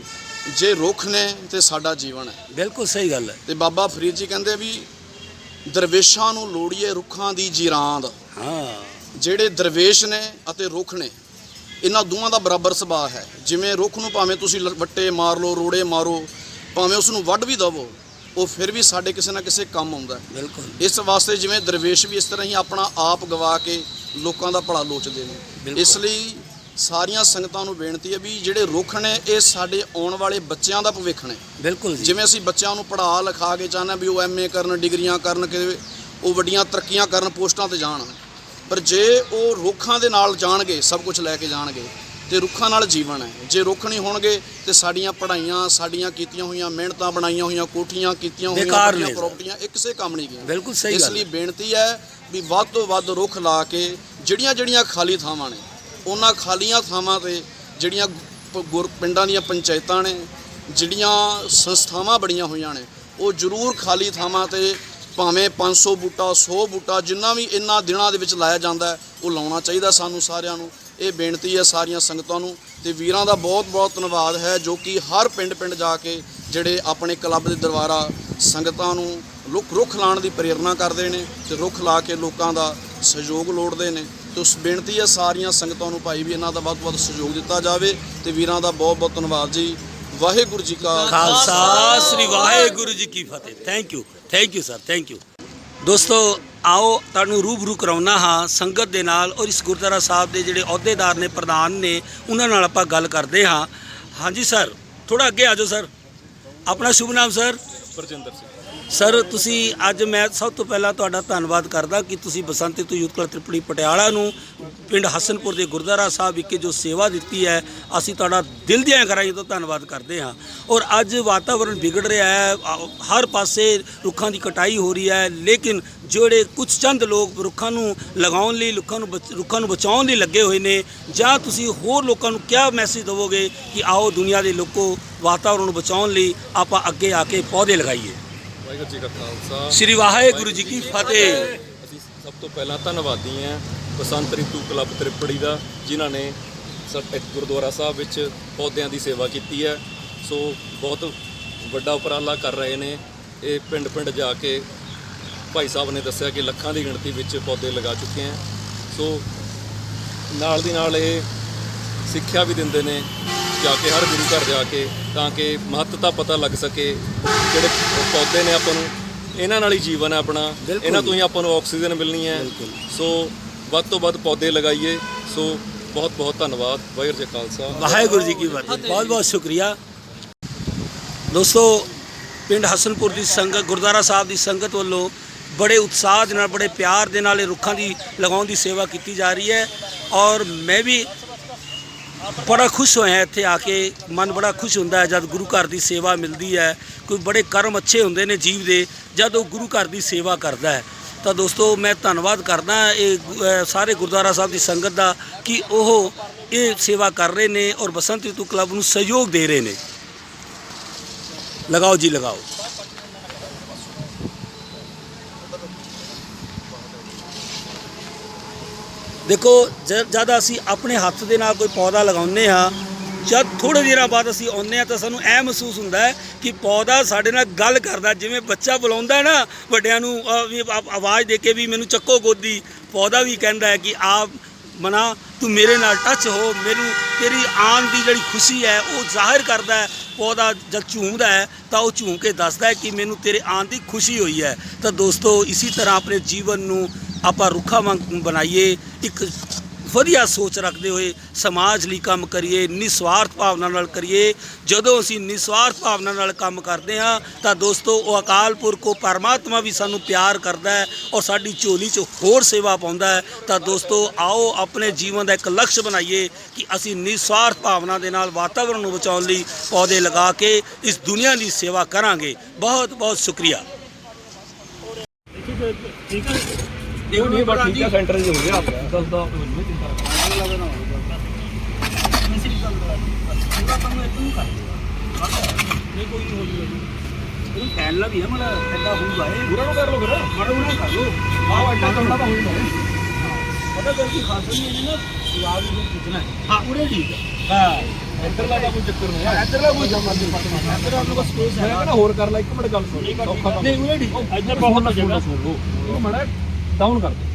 B: ਜੇ ਰੁੱਖ ਨੇ ਤੇ ਸਾਡਾ ਜੀਵਨ ਹੈ।
A: ਬਿਲਕੁਲ ਸਹੀ ਗੱਲ ਹੈ।
B: ਤੇ ਬਾਬਾ ਫਰੀਦ ਜੀ ਕਹਿੰਦੇ ਵੀ ਦਰਵੇਸ਼ਾਂ ਨੂੰ ਲੋੜੀਏ ਰੁੱਖਾਂ ਦੀ ਜੀਰਾਂਦ।
A: ਹਾਂ।
B: ਜਿਹੜੇ ਦਰਵੇਸ਼ ਨੇ ਅਤੇ ਰੁੱਖ ਨੇ ਇਹਨਾਂ ਦੋਵਾਂ ਦਾ ਬਰਾਬਰ ਸੁਭਾਅ ਹੈ। ਜਿਵੇਂ ਰੁੱਖ ਨੂੰ ਭਾਵੇਂ ਤੁਸੀਂ ਵੱਟੇ ਮਾਰ ਲਓ ਰੋੜੇ ਮਾਰੋ ਭਾਵੇਂ ਉਸ ਨੂੰ ਵੱਢ ਵੀ ਦਵੋ ਉਹ ਫਿਰ ਵੀ ਸਾਡੇ ਕਿਸੇ ਨਾ ਕਿਸੇ ਕੰਮ ਆਉਂਦਾ ਹੈ।
A: ਬਿਲਕੁਲ।
B: ਇਸ ਵਾਸਤੇ ਜਿਵੇਂ ਦਰਵੇਸ਼ ਵੀ ਇਸ ਤਰ੍ਹਾਂ ਹੀ ਆਪਣਾ ਆਪ ਗਵਾ ਕੇ ਲੋਕਾਂ ਦਾ ਭਲਾ ਲੋਚਦੇ ਨੇ। ਇਸ ਲਈ ਸਾਰੀਆਂ ਸੰਗਤਾਂ ਨੂੰ ਬੇਨਤੀ ਹੈ ਵੀ ਜਿਹੜੇ ਰੁੱਖ ਨੇ ਇਹ ਸਾਡੇ ਆਉਣ ਵਾਲੇ ਬੱਚਿਆਂ ਦਾ ਭਵਿੱਖ ਨੇ।
A: ਬਿਲਕੁਲ ਜੀ।
B: ਜਿਵੇਂ ਅਸੀਂ ਬੱਚਿਆਂ ਨੂੰ ਪੜ੍ਹਾ ਲਿਖਾ ਕੇ ਚਾਹੁੰਦੇ ਹਾਂ ਵੀ ਉਹ ਐਮਏ ਕਰਨ ਡਿਗਰੀਆਂ ਕਰਨ ਕਿ ਉਹ ਵੱਡੀਆਂ ਤਰੱਕੀਆਂ ਕਰਨ ਪੋਸਟਾਂ ਤੇ ਜਾਣ। ਪਰ ਜੇ ਉਹ ਰੁੱਖਾਂ ਦੇ ਨਾਲ ਜਾਣਗੇ ਸਭ ਕੁਝ ਲੈ ਕੇ ਜਾਣਗੇ ਤੇ ਰੁੱਖਾਂ ਨਾਲ ਜੀਵਨ ਹੈ। ਜੇ ਰੁੱਖ ਨਹੀਂ ਹੋਣਗੇ ਤੇ ਸਾਡੀਆਂ ਪੜ੍ਹਾਈਆਂ ਸਾਡੀਆਂ ਕੀਤੀਆਂ ਹੋਈਆਂ ਮਿਹਨਤਾਂ ਬਣਾਈਆਂ ਹੋਈਆਂ ਕੋਠੀਆਂ ਕੀਤੀਆਂ ਹੋਈਆਂ। ਪ੍ਰਾਪਰਟੀਆਂ ਇਹ ਕਿਸੇ ਕੰਮ ਨਹੀਂ ਗਈਆਂ।
A: ਬਿਲਕੁਲ ਸਹੀ
B: ਇਸ
A: ਗੱਲ
B: ਲਈ
A: ਹੈ।
B: ਬੇਨਤੀ ਹੈ ਵੀ ਵੱਧ ਤੋਂ ਵੱਧ ਰੁੱਖ ਲਾ ਕੇ ਜਿਹੜੀਆਂ ਜਿਹੜੀਆਂ ਖਾਲੀ ਥਾਵਾਂ ਨੇ ਉਹਨਾਂ ਖਾਲੀਆਂ ਥਾਵਾਂ ਤੇ ਜਿਹੜੀਆਂ ਗੁਰ ਪਿੰਡਾਂ ਦੀਆਂ ਪੰਚਾਇਤਾਂ ਨੇ, ਜਿਹੜੀਆਂ ਸੰਸਥਾਵਾਂ ਬਣੀਆਂ ਹੋਈਆਂ ਨੇ, ਉਹ ਜ਼ਰੂਰ ਖਾਲੀ ਥਾਵਾਂ ਤੇ ਭਾਵੇਂ 500 ਬੂਟਾ 100 ਬੂਟਾ ਜਿੰਨਾ ਵੀ ਇਹਨਾਂ ਦਿਨਾਂ ਦੇ ਵਿੱਚ ਲਾਇਆ ਜਾਂਦਾ ਉਹ ਲਾਉਣਾ ਚਾਹੀਦਾ ਸਾਨੂੰ ਸਾਰਿਆਂ ਨੂੰ। ਇਹ ਬੇਨਤੀ ਹੈ ਸਾਰੀਆਂ ਸੰਗਤਾਂ ਨੂੰ ਤੇ ਵੀਰਾਂ ਦਾ ਬਹੁਤ ਬਹੁਤ ਧੰਨਵਾਦ ਹੈ ਜੋ ਕਿ ਹਰ ਪਿੰਡ ਪਿੰਡ ਜਾ ਕੇ ਜਿਹੜੇ ਆਪਣੇ ਕਲੱਬ ਦੇ ਦਰਬਾਰਾ ਸੰਗਤਾਂ ਨੂੰ ਰੁੱਖ ਰੁੱਖ ਲਾਉਣ ਦੀ ਪ੍ਰੇਰਣਾ ਕਰਦੇ ਨੇ ਤੇ ਰੁੱਖ ਲਾ ਕੇ ਲੋਕਾਂ ਦਾ ਸਹਿਯੋਗ ਲੋੜਦੇ ਨੇ ਤੇ ਉਸ ਬੇਨਤੀ ਹੈ ਸਾਰੀਆਂ ਸੰਗਤਾਂ ਨੂੰ ਭਾਈ ਵੀ ਇਹਨਾਂ ਦਾ ਵੱਧ ਤੋਂ ਵੱਧ ਸਹਿਯੋਗ ਦਿੱਤਾ ਜਾਵੇ ਤੇ ਵੀਰਾਂ ਦਾ ਬਹੁਤ ਬਹੁਤ ਧੰਨਵਾਦ ਜੀ। ਵਾਹਿਗੁਰੂ ਜੀ ਕਾ
A: ਖਾਲਸਾ। ਸ੍ਰੀ ਵਾਹਿਗੁਰੂ ਜੀ ਕੀ ਫਤਿਹ। Thank you thank you sir thank you ਦੋਸਤੋ ਆਓ ਤੁਹਾਨੂੰ ਰੂਬਰੂ ਕਰਾਉਣਾ ਹਾਂ ਸੰਗਤ ਦੇ ਨਾਲ ਔਰ ਇਸ ਗੁਰਦੁਆਰਾ ਸਾਹਿਬ ਦੇ ਜਿਹੜੇ ਅਹੁਦੇਦਾਰ ਨੇ, ਪ੍ਰਧਾਨ ਨੇ, ਉਹਨਾਂ ਨਾਲ ਆਪਾਂ ਗੱਲ ਕਰਦੇ ਹਾਂ। ਹਾਂਜੀ ਸਰ ਥੋੜਾ ਅੱਗੇ ਆ ਜਾਓ ਸਰ। ਆਪਣਾ ਸ਼ੁਭ ਨਾਮ ਸਰ?
C: ਪਰਜਿੰਦਰ ਸਿੰਘ।
A: ਸਰ, ਤੁਸੀਂ ਅੱਜ ਮੈਂ ਸਭ ਤੋਂ ਪਹਿਲਾਂ ਤੁਹਾਡਾ ਧੰਨਵਾਦ ਕਰਦਾ ਕਿ ਤੁਸੀਂ ਬਸੰਤੀ ਤੋਂ ਯੂਥ ਕਲੱਬ ਤ੍ਰਿਪੜੀ ਪਟਿਆਲਾ ਨੂੰ ਪਿੰਡ ਹਸਨਪੁਰ ਦੇ ਗੁਰਦੁਆਰਾ ਸਾਹਿਬ ਵਿਖੇ ਜੋ ਸੇਵਾ ਦਿੱਤੀ ਹੈ, ਅਸੀਂ ਤੁਹਾਡਾ ਦਿਲ ਦੀਆਂ ਗਹਿਰਾਈਆਂ ਤੋਂ ਧੰਨਵਾਦ ਕਰਦੇ ਹਾਂ। ਔਰ ਅੱਜ ਵਾਤਾਵਰਣ ਵਿਗੜ ਰਿਹਾ ਹੈ ਹਰ ਪਾਸੇ ਰੁੱਖਾਂ ਦੀ ਕਟਾਈ ਹੋ ਰਹੀ ਹੈ, ਲੇਕਿਨ ਜਿਹੜੇ ਕੁਝ ਚੰਦ ਲੋਕ ਰੁੱਖਾਂ ਨੂੰ ਲਗਾਉਣ ਲਈ ਰੁੱਖਾਂ ਨੂੰ ਬਚ- ਰੁੱਖਾਂ ਨੂੰ ਬਚਾਉਣ ਲਈ ਲੱਗੇ ਹੋਏ ਨੇ, ਜਾਂ ਤੁਸੀਂ ਹੋਰ ਲੋਕਾਂ ਨੂੰ ਕਿਆ ਮੈਸੇਜ ਦੇਵੋਗੇ ਕਿ ਆਓ ਦੁਨੀਆ ਦੇ ਲੋਕੋ ਵਾਤਾਵਰਣ ਨੂੰ ਬਚਾਉਣ ਲਈ ਆਪਾਂ ਅੱਗੇ ਆ ਕੇ ਪੌਦੇ ਲਗਾਈਏ?
C: ਵਾਹਿਗੁਰੂ ਜੀ ਕਾ ਖਾਲਸਾ।
A: ਸ੍ਰੀ ਵਾਹਿਗੁਰੂ ਜੀ ਕੀ ਫਤਿਹ।
C: ਅਸੀਂ ਸਭ ਤੋਂ ਪਹਿਲਾਂ ਧੰਨਵਾਦੀ ਹਾਂ ਬਸੰਤ ਰਿਤੂ ਕਲੱਬ ਤ੍ਰਿਪੜੀ ਦਾ ਜਿਨ੍ਹਾਂ ਨੇ ਇੱਕ ਗੁਰਦੁਆਰਾ ਸਾਹਿਬ ਵਿੱਚ ਪੌਦਿਆਂ ਦੀ ਸੇਵਾ ਕੀਤੀ ਹੈ। ਸੋ ਬਹੁਤ ਵੱਡਾ ਉਪਰਾਲਾ ਕਰ ਰਹੇ ਨੇ। ਇਹ ਪਿੰਡ ਪਿੰਡ ਜਾ ਕੇ ਭਾਈ ਸਾਹਿਬ ਨੇ ਦੱਸਿਆ ਕਿ ਲੱਖਾਂ ਦੀ ਗਿਣਤੀ ਵਿੱਚ ਪੌਦੇ ਲਗਾ ਚੁੱਕੇ ਹਨ ਸੋ ਨਾਲ ਦੀ ਨਾਲ ਇਹ ਸਿੱਖਿਆ ਵੀ ਦਿੰਦੇ ਨੇ ਜਾ ਕੇ ਹਰ ਗੁਰੂ ਘਰ ਜਾ ਕੇ ਤਾਂ ਕਿ ਮਹੱਤਤਾ ਪਤਾ ਲੱਗ ਸਕੇ। ਜਿਹੜੇ ਪੌਦੇ ਨੇ ਆਪਾਂ ਨੂੰ ਇਹਨਾਂ ਨਾਲ ਹੀ ਜੀਵਨ ਹੈ ਆਪਣਾ। ਇਹਨਾਂ ਤੋਂ ਹੀ ਆਪਾਂ ਨੂੰ ਆਕਸੀਜਨ ਮਿਲਣੀ ਹੈ। ਸੋ ਵੱਧ ਤੋਂ ਵੱਧ ਪੌਦੇ ਲਗਾਈਏ। ਸੋ ਬਹੁਤ ਬਹੁਤ ਧੰਨਵਾਦ। ਵਾਹਿਗੁਰੂ ਜੀ ਖਾਲਸਾ।
A: ਵਾਹਿਗੁਰੂ ਜੀ ਕੀ ਫਤਿਹ। ਬਹੁਤ ਬਹੁਤ ਸ਼ੁਕਰੀਆ। ਦੋਸਤੋ ਪਿੰਡ ਹਸਨਪੁਰ ਦੀ ਸੰਗਤ ਗੁਰਦੁਆਰਾ ਸਾਹਿਬ ਦੀ ਸੰਗਤ ਵੱਲੋਂ ਬੜੇ ਉਤਸ਼ਾਹ ਦੇ ਨਾਲ ਬੜੇ ਪਿਆਰ ਦੇ ਨਾਲ ਇਹ ਰੁੱਖਾਂ ਦੀ ਲਗਾਉਣ ਦੀ ਸੇਵਾ ਕੀਤੀ ਜਾ ਰਹੀ ਹੈ। ਔਰ ਮੈਂ ਵੀ ਬੜਾ ਖੁਸ਼ ਹੋਇਆ ਇੱਥੇ ਆ ਕੇ। ਮਨ ਬੜਾ ਖੁਸ਼ ਹੁੰਦਾ ਹੈ ਜਦ ਗੁਰੂ ਘਰ ਦੀ ਸੇਵਾ ਮਿਲਦੀ ਹੈ। ਕੋਈ ਬੜੇ ਕਰਮ ਅੱਛੇ ਹੁੰਦੇ ਨੇ ਜੀਵ ਦੇ, ਜਦ ਉਹ ਗੁਰੂ ਘਰ ਦੀ ਸੇਵਾ ਕਰਦਾ ਹੈ। ਤਾਂ ਦੋਸਤੋ, ਮੈਂ ਧੰਨਵਾਦ ਕਰਦਾ ਇਹ ਸਾਰੇ ਗੁਰਦੁਆਰਾ ਸਾਹਿਬ ਦੀ ਸੰਗਤ ਦਾ ਕਿ ਉਹ ਇਹ ਸੇਵਾ ਕਰ ਰਹੇ ਨੇ ਔਰ ਬਸੰਤ ਰਿਤੂ ਕਲੱਬ ਨੂੰ ਸਹਿਯੋਗ ਦੇ ਰਹੇ ਨੇ। ਲਗਾਓ ਜੀ, ਲਗਾਓ। ਦੇਖੋ ਜ- ਜਦ ਅਸੀਂ ਆਪਣੇ ਹੱਥ ਦੇ ਨਾਲ ਕੋਈ ਪੌਦਾ ਲਗਾਉਂਦੇ ਹਾਂ, ਜਦ ਥੋੜੇ ਦਿਨਾਂ ਬਾਅਦ ਅਸੀਂ ਆਉਂਦੇ ਹਾਂ ਤਾਂ ਸਾਨੂੰ ਐ ਮਹਿਸੂਸ ਹੁੰਦਾ ਹੈ ਕਿ ਪੌਦਾ ਸਾਡੇ ਨਾਲ ਗੱਲ ਕਰਦਾ ਜਿਵੇਂ ਬੱਚਾ ਬੁਲਾਉਂਦਾ ਹੈ ਨਾ, ਵੱਡਿਆਂ ਨੂੰ ਵੀ ਆਵਾਜ਼ ਦੇ ਕੇ ਵੀ ਮੈਨੂੰ ਚੱਕੋ ਗੋਦੀ, ਪੌਦਾ ਵੀ ਕਹਿੰਦਾ ਹੈ ਕਿ ਆਪ ਮਨਾ, ਤੂੰ ਮੇਰੇ ਨਾਲ ਟੱਚ ਹੋ, ਮੈਨੂੰ ਤੇਰੀ ਆਨ ਦੀ ਜਿਹੜੀ ਖੁਸ਼ੀ ਹੈ, ਉਹ ਜ਼ਾਹਿਰ ਕਰਦਾ ਹੈ। ਪੌਦਾ ਜਦ ਝੂਮਦਾ ਹੈ ਤਾਂ ਉਹ ਝੂਮ ਕੇ ਦੱਸਦਾ ਹੈ ਕਿ ਮੈਨੂੰ ਤੇਰੇ ਆਨ ਦੀ ਖੁਸ਼ੀ ਹੋਈ ਹੈ। ਤਾਂ ਦੋਸਤੋ, ਇਸੇ ਤਰ੍ਹਾਂ ਆਪਣੇ ਜੀਵਨ ਨੂੰ ਆਪਾਂ ਰੁੱਖਾ ਵਾਂਗ ਬਣਾਈਏ, ਇੱਕ ਵਧੀਆ ਸੋਚ ਰੱਖਦੇ ਹੋਏ ਸਮਾਜ ਲਈ ਕੰਮ ਕਰੀਏ ਨਿਸਵਾਰਥ ਭਾਵਨਾ ਨਾਲ ਕਰੀਏ। ਜਦੋਂ ਅਸੀਂ ਨਿਸਵਾਰਥ ਭਾਵਨਾ ਨਾਲ ਕੰਮ ਕਰਦੇ ਹਾਂ, ਤਾਂ ਦੋਸਤੋ, ਉਹ ਅਕਾਲ ਪੁਰਖ, ਉਹ ਪਰਮਾਤਮਾ ਵੀ ਸਾਨੂੰ ਪਿਆਰ ਕਰਦਾ ਹੈ ਔਰ ਸਾਡੀ ਝੋਲੀ 'ਚ ਹੋਰ ਸੇਵਾ ਪਾਉਂਦਾ ਹੈ। ਤਾਂ ਦੋਸਤੋ, ਆਓ ਆਪਣੇ ਜੀਵਨ ਦਾ ਇੱਕ ਲਕਸ਼ ਬਣਾਈਏ ਕਿ ਅਸੀਂ ਨਿਸਵਾਰਥ ਭਾਵਨਾ ਦੇ ਨਾਲ ਵਾਤਾਵਰਣ ਨੂੰ ਬਚਾਉਣ ਲਈ ਪੌਦੇ ਲਗਾ ਕੇ ਇਸ ਦੁਨੀਆ ਦੀ ਸੇਵਾ ਕਰਾਂਗੇ। ਬਹੁਤ ਬਹੁਤ ਸ਼ੁਕਰੀਆ।
C: ਇਹ ਨਹੀਂ ਬਸ ਠੀਕ ਹੈ ਸੈਂਟਰ ਹੀ ਹੋ ਗਿਆ ਦੱਸ ਦਾ
A: ਫੈਲਾ ਵੀ ਹੈ ਮੜਾ ਐਡਾ ਹੋਊਗਾ ਇਹ।
C: ਪੂਰਾ ਨੂੰ ਕਰ ਲੋ ਫਿਰ।
A: ਮੜਾ ਉਹਨਾਂ ਕਰ ਲੋ
C: ਆਹ ਐਡਾ ਕਮਰਾ ਤਾਂ ਨਹੀਂ
A: ਪਤਾ ਕਰ ਕੀ ਖਾਸ ਨਹੀਂ ਹੈ ਨਾ ਜਵਾਬ ਨੂੰ ਪੁੱਛਣਾ ਹੈ। ਹਾਂ ਉਰੇ ਠੀਕ ਹੈ। ਹਾਂ।
C: ਇੱਧਰਲਾ ਦਾ ਕੋਈ ਚੱਕਰ ਨਹੀਂ ਹੈ।
A: ਇੱਧਰ ਕੋਈ ਜਮਾ ਨਹੀਂ ਪਤਾ ਇੱਧਰ ਆਪ ਲੋਕ ਸਪੇਸ
C: ਮੈਂ ਕਹਿੰਦਾ ਹੋਰ ਕਰ ਲੈ ਇੱਕ ਮਿੰਟ ਗੱਲ ਸੁਣ।
A: ਨਹੀਂ ਉਰੇ ਠੀਕ। ਇੱਧਰ ਬਹੁਤ ਜਗ੍ਹਾ
C: ਸੁਣ ਇਹ ਮੜਾ ਡਾਊਨ ਕਰ ਦੇ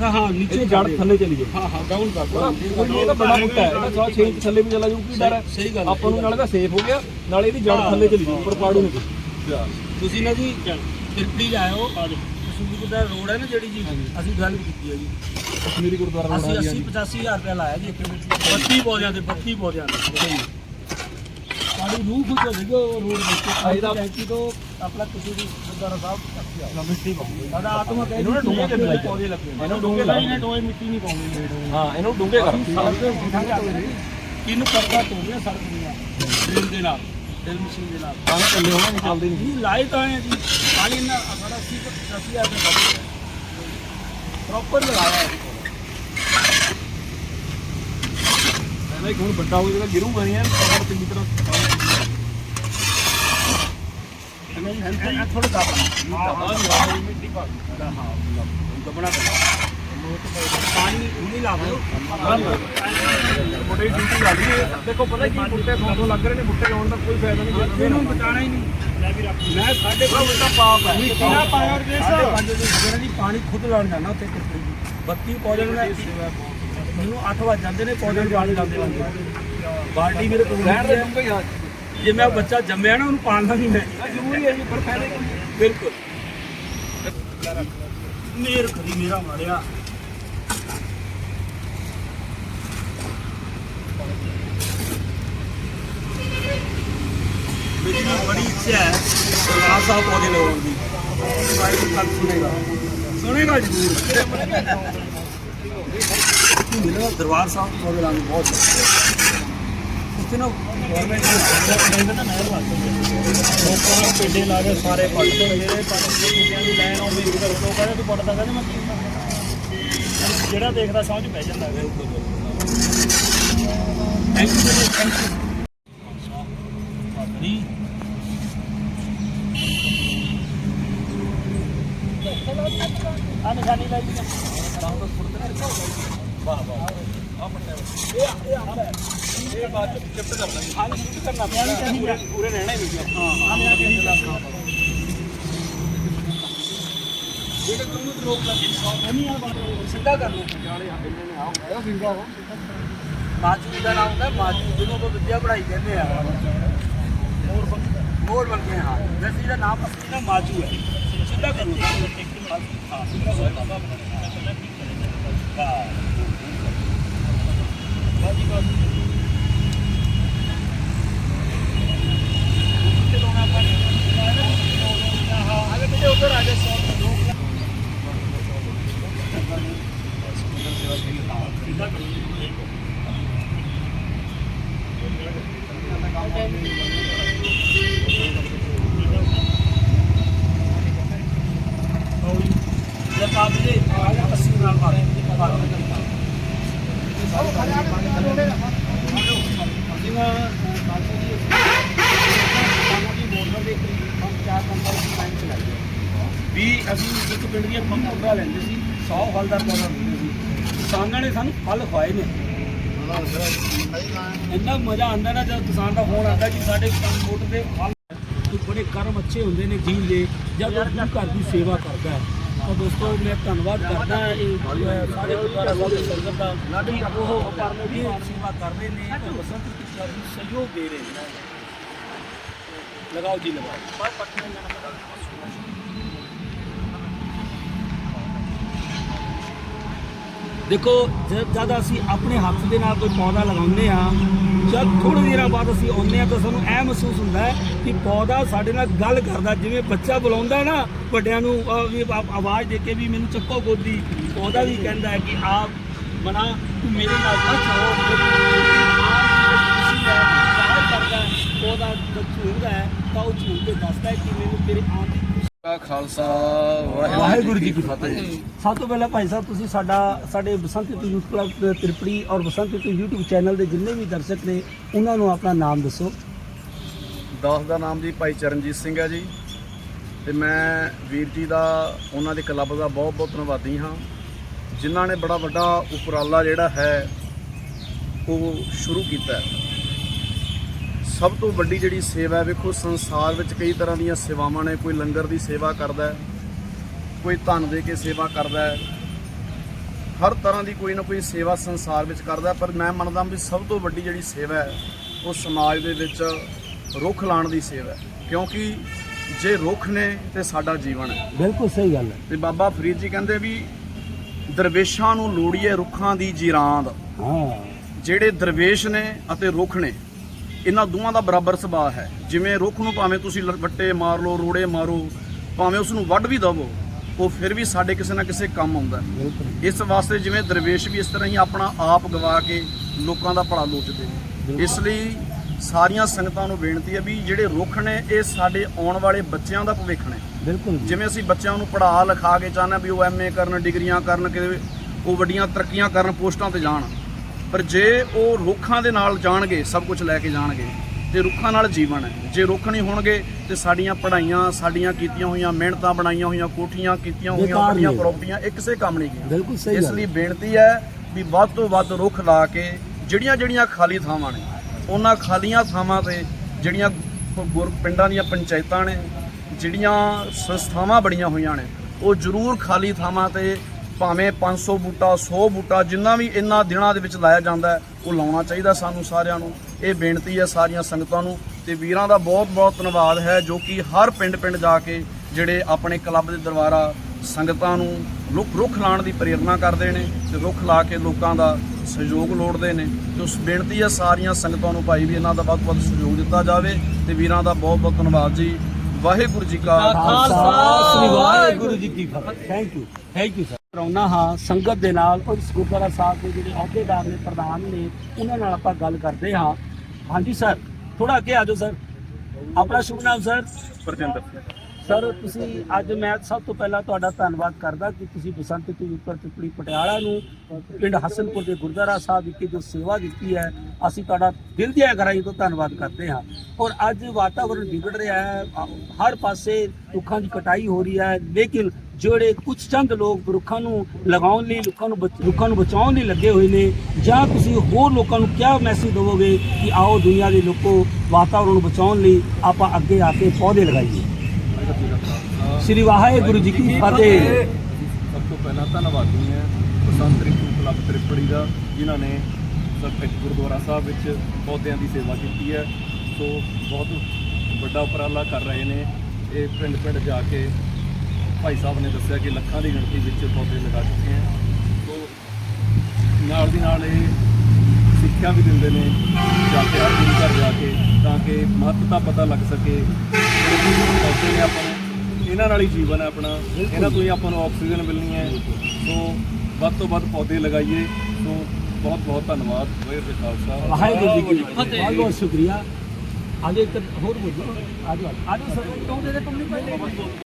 A: ਹਾਂ ਹਾਂ ਨੀਚੇ
C: ਜੜ ਥੱਲੇ ਚਲੀ ਜਾਏ
A: ਹਾਂ ਹਾਂ ਡਾਊਨ ਕਰ
C: ਥੋੜਾ ਇਹ ਤਾਂ ਬੜਾ ਬੁੱਟਾ ਹੈ। ਇਹਦਾ ਸਾਰਾ 6 ਇੰਚ ਥੱਲੇ ਵੀ ਚਲਾ ਜਾਊ ਕੀ ਡਰ ਹੈ।
A: ਸਹੀ ਗੱਲ
C: ਆਪਾਂ ਨੂੰ ਨਾਲੇ ਤਾਂ ਸੇਫ ਹੋ ਗਿਆ ਨਾਲੇ ਇਹਦੀ ਜੜ ਥੱਲੇ ਚਲੀ ਜਾਊ ਉੱਪਰ ਪਾੜੂ ਨਹੀਂ
A: ਤੁਸੀਂ ਨਾ ਜੀ ਤਿਰਪੜੀ ਆਇਓ ਸੁਖੀ ਦਾ ਰੋਡ ਹੈ ਨਾ ਜਿਹੜੀ ਜੀ? ਅਸੀਂ ਗੱਲ ਕੀਤੀ ਹੈ ਜੀ
C: ਕਸ਼ਮੀਰੀ ਗੁਰਦੁਆਰਾ
A: ਅਸੀਂ
C: ਬਣਾ
A: 80 85000 ਰੁਪਏ ਲਾਇਆ ਜੀ ਇੱਕ ਵਿੱਚ 32 ਪੌਦਿਆਂ ਦੇ 32 ਪੌਦਿਆਂ ਦੇ ਉਹ ਰੋਡ ਦੇਖ ਕੇ ਆਈ ਦਾ ਟੈਂਕੀ ਤੋਂ ਆਪਣਾ ਕਿਸੇ ਵੀ ਗੁਰਦੁਆਰਾ ਸਾਹਿਬ ਤੱਕ ਆਓ ਮਿੱਟੀ ਪਾਉਂਗੇ ਸਾਡਾ ਆਤਮਾ ਕਹਿੰਦੀ
C: ਇਹਨੂੰ ਨਾ ਡੂੰਘੇ ਤੇ ਲਾਈ
A: ਪੌਦੇ ਲੱਗੇ
C: ਇਹਨੂੰ ਡੂੰਘੇ ਲਾ
A: ਇਹਨੇ ਟੋਏ ਮਿੱਟੀ ਨਹੀਂ ਪਾਉਂਦੇ
C: ਹਾਂ ਇਹਨੂੰ
A: ਕਰਦਾ ਤੋੜਿਆ ਸੜਕ ਦੀਆਂ ਡਰਿਲ ਦੇ ਨਾਲ ਡਰਿਲ ਮਸ਼ੀਨ ਦੇ ਨਾਲ।
C: ਪਾਣੀ ਥੱਲੇ ਹੋਣਾ ਨਹੀਂ ਚੱਲਦੀ ਨਹੀਂ
A: ਲਾਏ ਤਾਂ ਹੈ ਜੀ। ਪਾਣੀ ਨਾ ਸਾਡਾ 80 80000 ਰੁਪਏ ਬਚਦਾ ਪ੍ਰੋਪਰ ਲਗਾਇਆ ਹੈ
C: ਇੱਕ ਹੁਣ ਵੱਡਾ ਹੋ ਜਾਏਗਾ ਗਿਰੂਗਾ ਨਹੀਂ ਐਨ ਪਕੜ ਚੰਗੀ ਤਰ੍ਹਾਂ
A: ਨਹੀਂ ਥੋੜਾ ਤਾਪਾ ਮਿੱਟੀ ਪਾ ਹਾਂ ਦਬਣਾ ਪੈਣਾ ਪਾਣੀ ਨਹੀਂ ਲਾ ਦਿਓ
C: ਬੁੱਢੇ ਡਿਊਟੀ ਲੱਗ ਰਹੀ ਦੇਖੋ ਪਤਾ ਕੀ ਬੁੱਟੇ ਸੌ ਲੱਗ ਰਹੇ ਨੇ ਬੁੱਟੇ ਲਾਉਣ ਦਾ ਕੋਈ ਫਾਇਦਾ ਨਹੀਂ
A: ਇਹਨੂੰ ਬਚਾਣਾ ਹੀ ਨਹੀਂ ਮੈਂ ਸਾਡੇ ਕੋਲ ਉਲਟਾ ਪਾਪ ਹੈ ਕਿੰਨਾ ਪਾਇਆ ਦੇ ਪੰਜ ਜਿਹੜਾ ਜੀ ਪਾਣੀ ਖੁਦ ਲਾਉਣ ਜਾਣਾ ਉੱਥੇ ਕਿੱਥੇ ਜੀ 32 ਪੌਦੇ ਨੂੰ ਮੈਨੂੰ 8 ਵਜ ਜਾਂਦੇ ਨੇ ਪੌਦੇ ਜਾਣ ਪਾਣੀ ਲਾਉਂਦੇ ਬਾਲਟੀ ਮੇਰੇ ਕੋਲ
C: ਰਹਿਣ ਦੇ
A: ਦੇ
C: ਡੂੰਘੇ ਯਾਰ
A: ਜੇ ਮੈਂ ਉਹ ਬੱਚਾ ਜੰਮਿਆ ਨਾ ਉਹਨੂੰ ਪਾਲਣਾ ਨਹੀਂ ਮੈਂ।
C: ਜ਼ਰੂਰੀ ਹੈ ਜੀ ਪਰ ਫਾਇਦੇ ਹੈ?
A: ਬਿਲਕੁਲ। ਮੇਰ ਖਰੀ ਮੇਰਾ ਮਾਰਿਆ। ਮੇਰੀ ਬੜੀ ਇੱਛਾ ਹੈ ਸਰਦਾਰ ਸਾਹਿਬ ਪੌਦੇ ਲਗਾਉਣ ਦੀ। ਸੁਣੇਗਾ। ਸੁਣੇਗਾ ਜ਼ਰੂਰ। ਦਰਬਾਰ ਸਾਹਿਬ ਪ੍ਰੋਗਰਾਮ ਬਹੁਤ ਉੱਥੇ ਨਾ ਗਵਰਨਮੈਂਟ ਨੇ ਨਾ ਨਹਿਰ ਲੱਗ ਲੋਕਾਂ ਨੇ ਪੇਡੇ ਲਾ ਕੇ ਸਾਰੇ ਪੱਟ ਤੋਂ ਮੇਰੇ ਪੱਟ ਦੇ ਕੁੱਤਿਆਂ ਦੀ ਲਾਈਨ ਆਉਂਦੀ ਇਧਰ ਤੋਂ ਕਹਿੰਦੇ ਤੂੰ ਪੱਟਦਾ ਕਹਿੰਦੇ ਮੈਂ ਕੀ ਕਰਨਾ? ਜਿਹੜਾ ਦੇਖਦਾ ਸਮਝ ਪੈ ਜਾਂਦਾ ਹੈ। ਥੈਂਕ ਯੂ ਥੈਂਕ ਯੂ ਆ ਨਿਸ਼ਾਨੀ ਲਾਈ। ਜੀ ਵਾਹ ਵਾਹ। ਇਹ ਬਾਅਦ ਚ ਚਿਫਟ ਕਰਨਾ ਹਾਂ ਚਿਫਟ ਕਰਨਾ ਪਿਆ ਪੂਰੇ ਰਹਿਣਾ ਹੀ ਨਹੀਂ ਹਾਂ ਆ ਮੈਂ ਕਹੀ ਦੱਸਣਾ ਜਿਹੜੇ ਕੰਮ ਨੂੰ ਰੋਕ ਲੱਗੀ ਨਹੀਂ ਆ ਸਿੱਧਾ ਕਰ ਲਓ ਪਟਿਆਲੇ ਆ ਬਿੰਨੇ ਨੇ ਆਉਂਦਾ ਸਿੰਗਾ ਉਹ ਮਾਜੂ ਦਾ ਨਾਮ ਹੁੰਦਾ ਮਾਜੂ ਜਿਹਨੂੰ ਕੋ ਵਿਦਿਆ ਪੜਾਈ ਕਹਿੰਦੇ ਆ ਮੋਰ ਬੰਕੇ ਮੋਰ ਬੰਕੇ ਹਾਂ ਵੈਸੇ ਇਹਦਾ ਨਾਮ ਅਸਲੀ ਨਾ ਮਾਜੂ ਹੈ ਸਿੱਧਾ ਕਰ ਲਓ ਹਾਂ ਸਿੱਧਾ ਕਰ ਲਓ ਹਾਂ। ਬਾਜੀ ਬਾਜੀ ਚਲਾਉਣਾ ਪਾਣੀ ਹਾਂ ਅਗੇ ਬੇਟੇ ਉਧਰ ਆ ਜਾ ਸੌ ਲੋਕ ਜਦ ਆਪ ਜੀ ਅੱਸੀ ਨਾਲ ਮਾਰੇ ਵੀ ਅਸੀਂ ਇੱਕ ਪਿੰਡ ਦੀਆਂ ਪੰਪ ਪੌਦਾ ਲੈਂਦੇ ਸੀ 100 ਫਲ ਦਾ ਪੌਦਾ ਲੈਂਦੇ ਸੀ ਕਿਸਾਨਾਂ ਨੇ ਸਾਨੂੰ ਫਲ ਖਵਾਏ ਨੇ ਇੰਨਾ ਨਾ ਜਦ ਕਿਸਾਨ ਦਾ ਫੋਨ ਆਉਂਦਾ ਕਿ ਸਾਡੇ ਮੋਟ ਦੇ ਫਲ ਬੜੇ ਕਰਮ ਅੱਛੇ ਹੁੰਦੇ ਨੇ ਜੀਵ ਦੇ, ਜਦ ਉਹ ਘਰ ਦੀ ਸੇਵਾ ਕਰਦਾ ਹੈ। ਤਾਂ ਦੋਸਤੋ, ਮੈਂ ਧੰਨਵਾਦ ਕਰਦਾ ਸਾਰੇ ਗੁਰਦੁਆਰਾ ਸਾਹਿਬ ਸੰਗਤ ਦਾ ਕਿ ਉਹ ਪਰਮੇਸ਼ਰ ਦੀ ਸੇਵਾ ਕਰ ਰਹੇ ਨੇ ਤੇ ਬਸੰਤ ਕਿਸ਼ੋਰ ਨੂੰ ਸਹਿਯੋਗ ਦੇ ਰਹੇ ਨੇ। ਲਗਾਓ ਜੀ, ਲਗਾਓ। ਦੇਖੋ, ਜਦ ਜਦ ਅਸੀਂ ਆਪਣੇ ਹੱਥ ਦੇ ਨਾਲ ਕੋਈ ਪੌਦਾ ਲਗਾਉਂਦੇ ਆ ਜਦ ਥੋੜੇ ਦਿਨਾਂ ਬਾਅਦ ਅਸੀਂ ਆਉਂਦੇ ਆ ਤਾਂ ਸਾਨੂੰ ਇਹ ਮਹਿਸੂਸ ਹੁੰਦਾ ਹੈ ਕਿ ਪੌਦਾ ਸਾਡੇ ਨਾਲ ਗੱਲ ਕਰਦਾ ਜਿਵੇਂ ਬੱਚਾ ਬੁਲਾਉਂਦਾ ਨਾ ਵੱਡਿਆਂ ਨੂੰ ਵੀ ਆਵਾਜ਼ ਦੇ ਕੇ ਵੀ ਮੈਨੂੰ ਚੱਕੋ ਗੋਦੀ, ਪੌਦਾ ਵੀ ਕਹਿੰਦਾ ਹੈ ਕਿ ਆਪ ਬਣਾ, ਤੂੰ ਮੇਰੇ ਨਾਲ ਨਾ ਚਾਹੋ ਪੌਦਾ ਜਦ ਝੂਲਦਾ ਹੈ, ਤਾਂ ਉਹ ਝੂਲ ਕੇ ਦੱਸਦਾ ਹੈ ਕਿ ਮੈਨੂੰ ਤੇਰੇ ਆਉਣ ਦੀ
B: ਖਾਲਸਾ
A: ਵਾਹਿਗੁਰੂ ਜੀ ਕੀ ਫਤਿਹ। ਸਭ ਤੋਂ ਪਹਿਲਾਂ ਭਾਈ ਸਾਹਿਬ ਤੁਸੀਂ ਸਾਡਾ ਸਾਡੇ ਬਸੰਤ ਰੀਤੂ ਯੂਥ ਕਲੱਬ ਤ੍ਰਿਪੜੀ ਔਰ ਬਸੰਤ ਰੀਤੂ YouTube ਚੈਨਲ ਦੇ ਜਿੰਨੇ ਵੀ ਦਰਸ਼ਕ ਨੇ ਉਹਨਾਂ ਨੂੰ ਆਪਣਾ ਨਾਮ ਦੱਸੋ।
B: ਦਾਸ ਦਾ ਨਾਮ ਜੀ ਭਾਈ ਚਰਨਜੀਤ ਸਿੰਘ ਹੈ ਜੀ। ਤੇ ਮੈਂ ਵੀਰ ਜੀ ਦਾ ਉਹਨਾਂ ਦੇ ਕਲੱਬ ਦਾ ਬਹੁਤ ਬਹੁਤ ਧੰਨਵਾਦੀ ਹਾਂ। ਜਿਨ੍ਹਾਂ ਨੇ ਬੜਾ ਵੱਡਾ ਉਪਰਾਲਾ ਜਿਹੜਾ ਹੈ ਉਹ ਸ਼ੁਰੂ ਕੀਤਾ ਹੈ। ਸਭ ਤੋਂ ਵੱਡੀ ਜਿਹੜੀ ਸੇਵਾ ਹੈ ਵੇਖੋ ਸੰਸਾਰ ਵਿੱਚ ਕਈ ਤਰ੍ਹਾਂ ਦੀਆਂ ਸੇਵਾਵਾਂ ਨੇ। ਕੋਈ ਲੰਗਰ ਦੀ ਸੇਵਾ ਕਰਦਾ ਹੈ ਕੋਈ ਧਨ ਦੇ ਕੇ ਸੇਵਾ ਕਰਦਾ ਹੈ। ਹਰ ਤਰ੍ਹਾਂ ਦੀ ਕੋਈ ਨਾ ਕੋਈ ਸੇਵਾ ਸੰਸਾਰ ਵਿੱਚ ਕਰਦਾ ਪਰ ਮੈਂ ਮੰਨਦਾ ਵੀ ਸਭ ਤੋਂ ਵੱਡੀ ਜਿਹੜੀ ਸੇਵਾ ਹੈ ਉਹ ਸਮਾਜ ਦੇ ਵਿੱਚ ਰੁੱਖ ਲਾਉਣ ਦੀ ਸੇਵਾ ਹੈ। ਕਿਉਂਕਿ ਜੇ ਰੁੱਖ ਨੇ ਤੇ ਸਾਡਾ ਜੀਵਨ ਹੈ।
A: ਬਿਲਕੁਲ ਸਹੀ ਗੱਲ ਹੈ।
B: ਤੇ ਬਾਬਾ ਫਰੀਦ ਜੀ ਕਹਿੰਦੇ ਵੀ ਦਰਵੇਸ਼ਾਂ ਨੂੰ ਲੋੜੀਏ ਰੁੱਖਾਂ ਦੀ ਜੀਰਾਂਦ।
A: ਹਾਂ।
B: ਜਿਹੜੇ ਦਰਵੇਸ਼ ਨੇ ਅਤੇ ਰੁੱਖ ਨੇ ਇਹਨਾਂ ਦੋਵਾਂ ਦਾ ਬਰਾਬਰ ਸੁਭਾਅ ਹੈ। ਜਿਵੇਂ ਰੁੱਖ ਨੂੰ ਭਾਵੇਂ ਤੁਸੀਂ ਲ- ਵੱਟੇ ਮਾਰ ਲਓ ਰੋੜੇ ਮਾਰੋ ਭਾਵੇਂ ਉਸ ਨੂੰ ਵੱਢ ਵੀ ਦਵੋ ਉਹ ਫਿਰ ਵੀ ਸਾਡੇ ਕਿਸੇ ਨਾ ਕਿਸੇ ਕੰਮ ਆਉਂਦਾ ਇਸ ਵਾਸਤੇ ਜਿਵੇਂ ਦਰਵੇਸ਼ ਵੀ ਇਸ ਤਰ੍ਹਾਂ ਹੀ ਆਪਣਾ ਆਪ ਗਵਾ ਕੇ ਲੋਕਾਂ ਦਾ ਭਲਾ ਲੋਚਦੇ ਇਸ ਲਈ ਸਾਰੀਆਂ ਸੰਗਤਾਂ ਨੂੰ ਬੇਨਤੀ ਹੈ ਵੀ ਜਿਹੜੇ ਰੁੱਖ ਨੇ ਇਹ ਸਾਡੇ ਆਉਣ ਵਾਲੇ ਬੱਚਿਆਂ ਦਾ ਭਵਿੱਖ ਨੇ।
A: ਬਿਲਕੁਲ
B: ਜਿਵੇਂ ਅਸੀਂ ਬੱਚਿਆਂ ਨੂੰ ਪੜ੍ਹਾ ਲਿਖਾ ਕੇ ਚਾਹੁੰਦੇ ਹਾਂ ਵੀ ਉਹ ਐਮਏ ਕਰਨ ਡਿਗਰੀਆਂ ਕਰਨ ਕਿ ਉਹ ਵੱਡੀਆਂ ਤਰੱਕੀਆਂ ਕਰਨ ਪੋਸਟਾਂ ਤੇ ਜਾਣ। ਪਰ ਜੇ ਉਹ ਰੁੱਖਾਂ ਦੇ ਨਾਲ ਜਾਣਗੇ ਸਭ ਕੁਝ ਲੈ ਕੇ ਜਾਣਗੇ ਤੇ ਰੁੱਖਾਂ ਨਾਲ ਜੀਵਨ ਹੈ। ਜੇ ਰੁੱਖ ਨਹੀਂ ਹੋਣਗੇ ਤੇ ਸਾਡੀਆਂ ਪੜ੍ਹਾਈਆਂ ਸਾਡੀਆਂ ਕੀਤੀਆਂ ਹੋਈਆਂ ਮਿਹਨਤਾਂ ਬਣਾਈਆਂ ਹੋਈਆਂ ਕੋਠੀਆਂ ਕੀਤੀਆਂ ਹੋਈਆਂ ਵੱਡੀਆਂ। ਪ੍ਰਾਪਰਟੀਆਂ ਇਹ ਕਿਸੇ ਕੰਮ ਨਹੀਂ
A: ਬਿਲਕੁਲ ਸਹੀ
B: ਇਸ ਲਈ ਬੇਨਤੀ ਹੈ ਵੀ ਵੱਧ ਤੋਂ ਵੱਧ ਰੁੱਖ ਲਾ ਕੇ ਜਿਹੜੀਆਂ ਜਿਹੜੀਆਂ ਖਾਲੀ ਥਾਵਾਂ ਨੇ ਉਹਨਾਂ ਖਾਲੀਆਂ ਥਾਵਾਂ ਤੇ ਜਿਹੜੀਆਂ ਗੁਰ ਪਿੰਡਾਂ ਦੀਆਂ ਪੰਚਾਇਤਾਂ ਨੇ ਜਿਹੜੀਆਂ ਸੰਸਥਾਵਾਂ ਬਣੀਆਂ ਹੋਈਆਂ ਨੇ ਉਹ ਜ਼ਰੂਰ ਖਾਲੀ ਥਾਵਾਂ ਤੇ ਭਾਵੇਂ 500 ਬੂਟਾ 100 ਬੂਟਾ ਜਿੰਨਾ ਵੀ ਇਹਨਾਂ ਦਿਨਾਂ ਦੇ ਵਿੱਚ ਲਾਇਆ ਜਾਂਦਾ ਉਹ ਲਾਉਣਾ ਚਾਹੀਦਾ ਸਾਨੂੰ ਸਾਰਿਆਂ ਨੂੰ। ਇਹ ਬੇਨਤੀ ਹੈ ਸਾਰੀਆਂ ਸੰਗਤਾਂ ਨੂੰ ਤੇ ਵੀਰਾਂ ਦਾ ਬਹੁਤ ਬਹੁਤ ਧੰਨਵਾਦ ਹੈ ਜੋ ਕਿ ਹਰ ਪਿੰਡ ਪਿੰਡ ਜਾ ਕੇ ਜਿਹੜੇ ਆਪਣੇ ਕਲੱਬ ਦੇ ਦਰਬਾਰਾ ਸੰਗਤਾਂ ਨੂੰ ਰੁੱਖ ਰੁੱਖ ਲਾਉਣ ਦੀ ਪ੍ਰੇਰਣਾ ਕਰਦੇ ਨੇ ਤੇ ਰੁੱਖ ਲਾ ਕੇ ਲੋਕਾਂ ਦਾ ਸਹਿਯੋਗ ਲੋੜਦੇ ਨੇ। ਤੇ ਉਸ ਬੇਨਤੀ ਹੈ ਸਾਰੀਆਂ ਸੰਗਤਾਂ ਨੂੰ ਭਾਈ ਵੀ ਇਹਨਾਂ ਦਾ ਵੱਧ ਤੋਂ ਵੱਧ ਸਹਿਯੋਗ ਦਿੱਤਾ ਜਾਵੇ ਤੇ ਵੀਰਾਂ ਦਾ ਬਹੁਤ ਬਹੁਤ ਧੰਨਵਾਦ ਜੀ। ਵਾਹਿਗੁਰੂ ਜੀ ਕਾ
A: ਖਾਲਸਾ ਵਾਹਿਗੁਰੂ ਜੀ ਕੀ ਫਤਿਹ। Thank you thank you sir ਕਰਾਉਣਾ ਹਾਂ, ਸੰਗਤ ਦੇ ਨਾਲ ਔਰ ਗੁਰਦੁਆਰਾ ਸਾਹਿਬ ਦੇ ਜਿਹੜੇ ਅਹੁਦੇਦਾਰ ਨੇ, ਪ੍ਰਧਾਨ ਨੇ, ਉਹਨਾਂ ਨਾਲ ਆਪਾਂ ਗੱਲ ਕਰਦੇ ਹਾਂ। ਹਾਂਜੀ, ਸਰ ਥੋੜਾ ਅੱਗੇ ਆ ਜਾਓ, ਸਰ। ਆਪਣਾ ਸ਼ੁਭ ਨਾਮ, ਸਰ?
C: ਪ੍ਰਜਿੰਦਰ
A: ਸਰ, ਤੁਸੀਂ ਅੱਜ ਮੈਂ ਸਭ ਤੋਂ ਪਹਿਲਾਂ ਤੁਹਾਡਾ ਧੰਨਵਾਦ ਕਰਦਾ ਕਿ ਤੁਸੀਂ ਬਸੰਤ ਟੂ ਉੱਪਰ ਟਿੱਪੜੀ ਪਟਿਆਲਾ ਨੂੰ ਪਿੰਡ ਹਸਨਪੁਰ ਦੇ ਗੁਰਦੁਆਰਾ ਸਾਹਿਬ ਵਿਖੇ ਜੋ ਸੇਵਾ ਦਿੱਤੀ ਹੈ, ਅਸੀਂ ਤੁਹਾਡਾ ਦਿਲ ਦੀਆਂ ਗਹਿਰਾਈਆਂ ਤੋਂ ਧੰਨਵਾਦ ਕਰਦੇ ਹਾਂ। ਔਰ ਅੱਜ ਵਾਤਾਵਰਣ ਵਿਗੜ ਰਿਹਾ ਹੈ, ਹਰ ਪਾਸੇ ਰੁੱਖਾਂ ਦੀ ਕਟਾਈ ਹੋ ਰਹੀ ਹੈ, ਲੇਕਿਨ ਜਿਹੜੇ ਕੁਝ ਚੰਦ ਲੋਕ ਰੁੱਖਾਂ ਨੂੰ ਲਗਾਉਣ ਲਈ ਰੁੱਖਾਂ ਨੂੰ ਬਚ- ਰੁੱਖਾਂ ਨੂੰ ਬਚਾਉਣ ਲਈ ਲੱਗੇ ਹੋਏ ਨੇ, ਜਾਂ ਤੁਸੀਂ ਹੋਰ ਲੋਕਾਂ ਨੂੰ ਕਿਆ ਮੈਸੇਜ ਦੇਵੋਗੇ ਕਿ ਆਓ ਦੁਨੀਆ ਦੇ ਲੋਕੋ ਵਾਤਾਵਰਣ ਨੂੰ ਬਚਾਉਣ ਲਈ ਆਪਾਂ ਅੱਗੇ ਆ ਕੇ ਪੌਦੇ ਲਗਾਈਏ? ਸ੍ਰੀ ਵਾਹਿਗੁਰੂ ਜੀ ਕੀ ਫਤਿਹ।
C: ਸਭ ਤੋਂ ਪਹਿਲਾਂ ਧੰਨਵਾਦੀ ਹਾਂ ਬਸੰਤ ਰਿਤੂ ਕਲੱਬ ਤ੍ਰਿਪੜੀ ਦਾ ਜਿਨ੍ਹਾਂ ਨੇ ਇੱਕ ਗੁਰਦੁਆਰਾ ਸਾਹਿਬ ਵਿੱਚ ਪੌਦਿਆਂ ਦੀ ਸੇਵਾ ਕੀਤੀ ਹੈ। ਸੋ ਬਹੁਤ ਵੱਡਾ ਉਪਰਾਲਾ ਕਰ ਰਹੇ ਨੇ। ਇਹ ਪਿੰਡ ਪਿੰਡ ਜਾ ਕੇ ਭਾਈ ਸਾਹਿਬ ਨੇ ਦੱਸਿਆ ਕਿ ਲੱਖਾਂ ਦੀ ਗਿਣਤੀ ਵਿੱਚ ਪੌਦੇ ਲਗਾ ਚੁੱਕੇ ਹੈ। ਸੋ ਨਾਲ ਦੀ ਨਾਲ ਇਹ ਸਿੱਖਿਆ ਵੀ ਦਿੰਦੇ ਨੇ ਜਾ ਕੇ ਗੁਰੂ ਘਰ ਜਾ ਕੇ ਤਾਂ ਕਿ ਮਹੱਤਤਾ ਪਤਾ ਲੱਗ ਸਕੇ। ਪੌਦੇ ਨੇ ਆਪਾਂ ਇਹਨਾਂ ਨਾਲ ਹੀ ਜੀਵਨ ਹੈ ਆਪਣਾ। ਇਹਨਾਂ ਤੋਂ ਹੀ ਆਪਾਂ ਨੂੰ ਆਕਸੀਜਨ ਮਿਲਣੀ ਹੈ। ਸੋ ਵੱਧ ਤੋਂ ਵੱਧ ਪੌਦੇ ਲਗਾਈਏ। ਸੋ ਬਹੁਤ ਬਹੁਤ ਧੰਨਵਾਦ। ਵਾਹਿਗੁਰੂ ਜੀ ਖਾਲਸਾ।
A: ਵਾਹਿਗੁਰੂ ਜੀ ਕੀ ਫਤਿਹ। ਬਹੁਤ ਬਹੁਤ ਸ਼ੁਕਰੀਆ। ਆਗੇ ਇੱਕ ਹੋਰ ਬੋਲੋ। ਆਜੋ ਆਜੋ। ਸਰ ਕਿਉਂ ਦੇ ਦੇ ਤੁਮਨੇ ਪਹਿਲੇ